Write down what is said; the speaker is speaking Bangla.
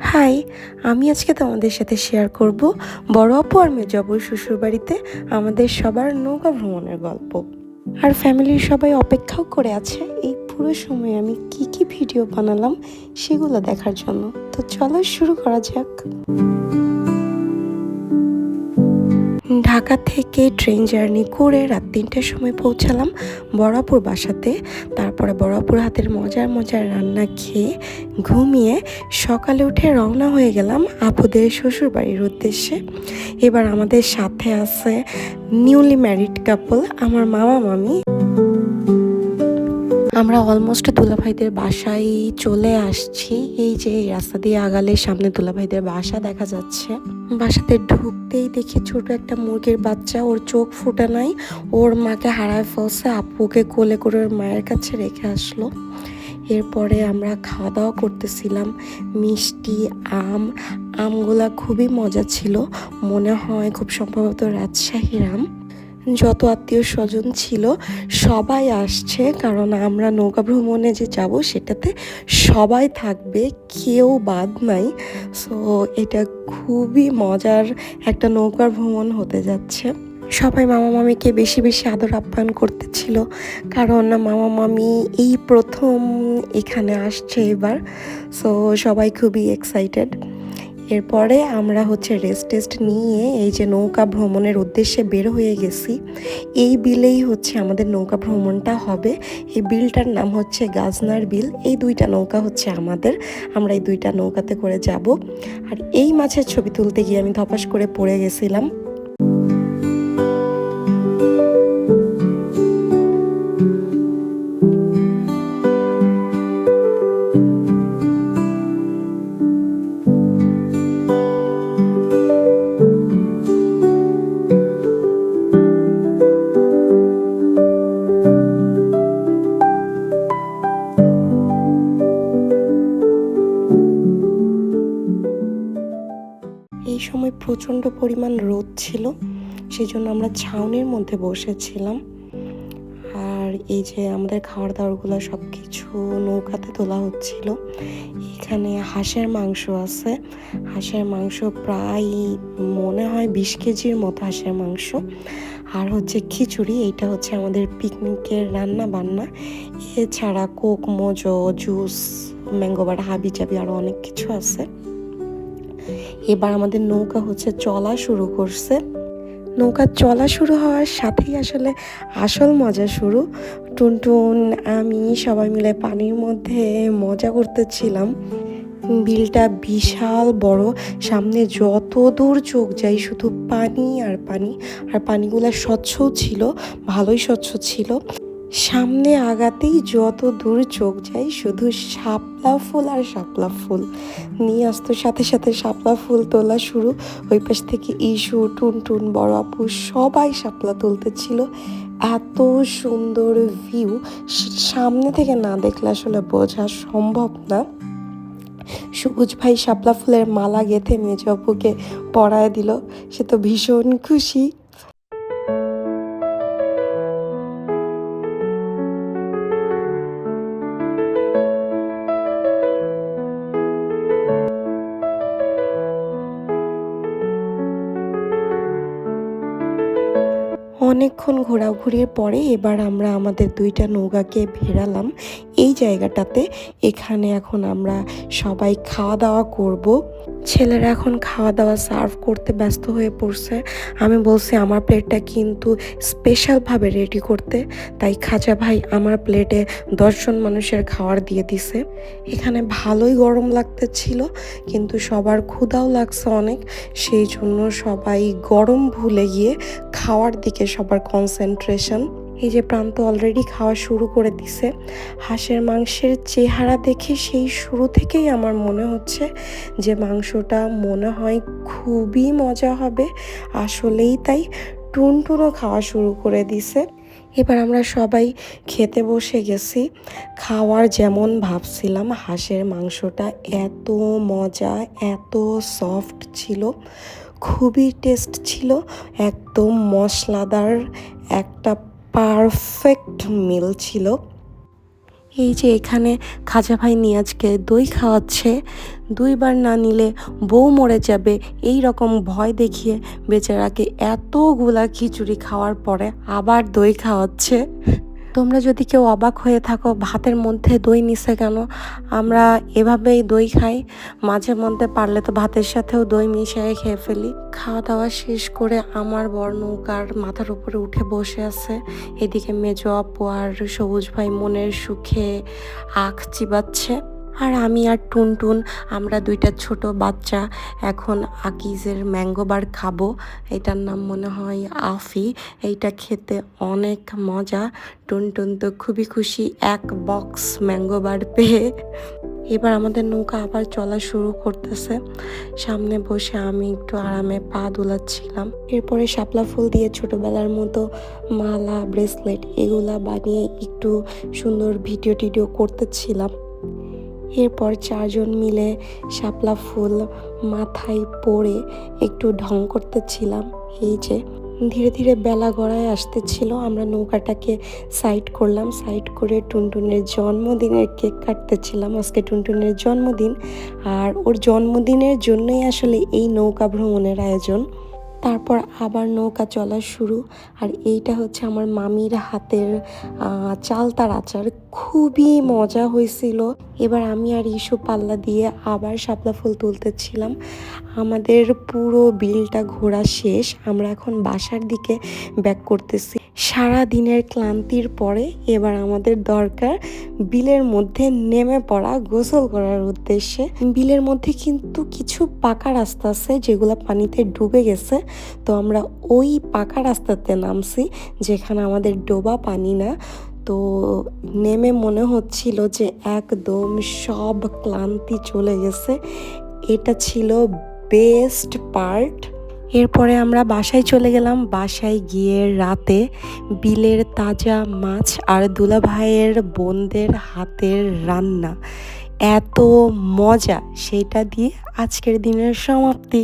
হাই, আমি আজকে তোমাদের সাথে শেয়ার করব বড় আপু আর মেজাবুর আপুর শ্বশুর বাড়িতে আমাদের সবার নৌকা ভ্রমণের গল্প। আর ফ্যামিলির সবাই অপেক্ষাও করে আছে এই পুরো সময় আমি কি কি ভিডিও বানালাম সেগুলো দেখার জন্য। তো চলো শুরু করা যাক। ঢাকা থেকে ট্রেন জার্নি করে রাত তিনটার সময় পৌঁছালাম বড়াপুর বাসাতে। তারপরে বড়াপুর হাতের মজার মজার রান্না খেয়ে ঘুমিয়ে সকালে উঠে রওনা হয়ে গেলাম আপুদের শ্বশুর বাড়ির উদ্দেশ্যে। এবার আমাদের সাথে আছে নিউলি ম্যারিড কাপল আমার মামা, মামি আমরা অলমোস্ট দুলাভাইদের বাসায় চলে আসছি। এই যে রাস্তা দিয়ে আগালে সামনে দুলাভাইদের বাসা দেখা যাচ্ছে। বাসাতে ঢুকতেই দেখি ছোট একটা মুরগির বাচ্চা, ওর চোখ ফুটে নাই। ওর মাকে হারায় ফলসে আপুকে কোলে করে ওর মায়ের কাছে রেখে আসলো। এরপরে আমরা খাওয়া দাওয়া করতেছিলাম। মিষ্টি, আম, আমগুলা খুবই মজা ছিল। মনে হয় খুব সম্ভবত রাজশাহীর আম। যত আত্মীয় স্বজন ছিল, সবাই আসছে, কারণ আমরা নৌকা ভ্রমণে যে যাব সেটাতে সবাই থাকবে, কেউ বাদ নাই। সো এটা খুবই মজার একটা নৌকার ভ্রমণ হতে যাচ্ছে। সবাই মামা মামিকে বেশি বেশি আদর আপ্যায়ন করতেছিল, কারণ মামা মামি এই প্রথম এখানে আসছে এবার। সো সবাই খুবই এক্সাইটেড এরপরে আমরা হচ্ছে রেস্ট টেস্ট নিয়ে এই যে নৌকা ভ্রমণের উদ্দেশ্যে বের হয়ে গেছি। এই বিলেই হচ্ছে আমাদের নৌকা ভ্রমণটা হবে। এই বিলটার নাম হচ্ছে গাজনার বিল। এই দুইটা নৌকা হচ্ছে আমাদের। আমরা এই দুইটা নৌকাতে করে যাব। আর এই মাছের ছবি তুলতে গিয়ে আমি ধপাস করে পড়ে গেছিলাম। এই সময় প্রচণ্ড পরিমাণ রোদ ছিল সেই জন্য আমরা ছাউনির মধ্যে বসেছিলাম। আর এই যে আমাদের খাবার দাবারগুলো সব কিছু নৌকাতে তোলা হচ্ছিল। এখানে হাঁসের মাংস আছে। হাঁসের মাংস প্রায় মনে হয় বিশ কেজির মতো হাঁসের মাংস। আর হচ্ছে খিচুড়ি, এইটা হচ্ছে আমাদের পিকনিকের রান্না বান্না এছাড়া কোক, মোজো, জুস ম্যাঙ্গোবার হাবি চাবি আরও অনেক কিছু আছে। এবার আমাদের নৌকা হচ্ছে চলা শুরু করছে। নৌকা চলা শুরু হওয়ার সাথেই আসলে আসল মজা শুরু। টুনটুন, আমি সবাই মিলে পানির মধ্যে মজা করতেছিলাম। বিলটা বিশাল বড়, সামনে যত দূর চোখ যাই শুধু পানি আর পানি। আর পানিগুলো স্বচ্ছও ছিল, ভালোই স্বচ্ছ ছিল। সামনে আগাতেই যত দূর চোখ যায় শুধু শাপলা ফুল আর শাপলা ফুল। নিয়ে আসতো সাথে সাথে শাপলা ফুল তোলা শুরু। ওই পাশ থেকে ইস্যু টুনটুন, বড় আপু সবাই শাপলা তুলতেছিল এত সুন্দর ভিউ সামনে থেকে না দেখলে আসলে বোঝা সম্ভব না। সবুজ ভাই শাপলা ফুলের মালা গেঁথে মেজ আপুকে পরায় দিল। সে তো ভীষণ খুশি। অনেকক্ষণ ঘোরাঘুরির পরে এবার আমরা আমাদের দুইটা নৌকাকে ভেড়ালাম। এই জায়গাটাতে এখানে এখন আমরা সবাই খাওয়া দাওয়া করব। ছেলেরা এখন খাওয়া দাওয়া সার্ভ করতে ব্যস্ত হয়ে পড়ছে। আমি বলছি, আমার প্লেটটা কিন্তু স্পেশালভাবে রেডি করতে। তাই খাজা ভাই আমার প্লেটে দশজন মানুষের খাবার দিয়ে দিছে। এখানে ভালোই গরম লাগতে ছিল কিন্তু সবার ক্ষুধাও লাগছে অনেক। সেই জন্য সবাই গরম ভুলে গিয়ে খাওয়ার দিকে সবার কনসেন্ট্রেশন এই যে প্রান্ত অলরেডি খাওয়া শুরু করে দিছে। হাঁসের মাংসের চেহারা দেখে সেই শুরু থেকেই আমার মনে হচ্ছে যে মাংসটা মনে হয় খুবই মজা হবে। আসলেই তাই টুনটুনও খাওয়া শুরু করে দিছে। এবার আমরা সবাই খেতে বসে গেছি। খাওয়ার যেমন ভাবছিলাম, হাঁসের মাংসটা এত মজা, এত সফট ছিল। খুবই টেস্ট ছিল, একদম মশলাদার একটা পারফেক্ট মিল ছিল। এই যে এখানে খাজা ভাই নিয়াজকে দই খাওয়াচ্ছে, দুইবার না নিলে বউ মরে যাবে, এই রকম ভয় দেখিয়ে বেচারাকে এতগুলা খিচুড়ি খাওয়ার পরে আবার দই খাওয়াচ্ছে। তোমরা যদি কেউ অবাক হয়ে থাকো, ভাতের মধ্যে দই নিছে কেন? আমরা এভাবেই দই খাই। মাঝে মধ্যে পারলে তো ভাতের সাথেও দই মিশিয়ে খেয়ে ফেলি। খাওয়া দাওয়া শেষ করে আমার বর নৌকার মাথার উপরে উঠে বসে আছে। এদিকে মেজো আপু আর সবুজ ভাই মনের সুখে আখ চিবাচ্ছে। আর আমি আর টুনটুন, আমরা দুইটা ছোট বাচ্চা। এখন আকিজের ম্যাঙ্গো বার খাব। এটার নাম মনে হয় আফি। এইটা খেতে অনেক মজা। টুনটুন তো খুবই খুশি এক বক্স ম্যাঙ্গো বার পেয়ে। এবার আমাদের নৌকা আবার চলা শুরু করতেছে। সামনে বসে আমি একটু আরামে পা দোলাচ্ছিলাম। এরপরে শাপলা ফুল দিয়ে ছোটবেলার মতো মালা, ব্রেসলেট এগুলা বানিয়ে একটু সুন্দর ভিডিও টিডিও করতেছিলাম। এরপর চারজন মিলে শাপলা ফুল মাথায় পরে একটু ঢং করতেছিলাম। এই যে, ধীরে ধীরে বেলা গড়ায় আসতেছিল। আমরা নৌকাটাকে সাইড করলাম, সাইড করে টুনটুনের জন্মদিনের কেক কাটতেছিলাম। আজকে টুনটুনের জন্মদিন। আর ওর জন্মদিনের জন্যই আসলে এই নৌকা ভ্রমণের আয়োজন। তারপর আবার নৌকা চলা শুরু। আর এইটা হচ্ছে আমার মামির হাতের চালতার আচার। খুবই মজা হয়েছিল। এবার আমি আর ইস্যু পাল্লা দিয়ে আবার শাপলা ফুল তুলতেছিলাম। আমাদের পুরো বিলটা ঘোরা শেষ। আমরা এখন বাসার দিকে ব্যাক করতেছি। সারা দিনের ক্লান্তির পরে এবার আমাদের দরকার বিলের মধ্যে নেমে পড়া, গোসল করার উদ্দেশ্যে। বিলের মধ্যে কিন্তু কিছু পাকা রাস্তা আছে যেগুলো পানিতে ডুবে গেছে। তো আমরা ওই পাকা রাস্তাতে নামছি যেখানে আমাদের ডোবা পানি না। তো নেমে মনে হচ্ছিল যে একদম সব ক্লান্তি চলে গেছে। এটা ছিল বেস্ট পার্ট এরপরে আমরা বাসায় চলে গেলাম। বাসায় গিয়ে রাতে বিলের তাজা মাছ আর দুলাভাইয়ের বোনদের হাতের রান্না। এত মজা, সেটা দিয়ে আজকের দিনের সমাপ্তি।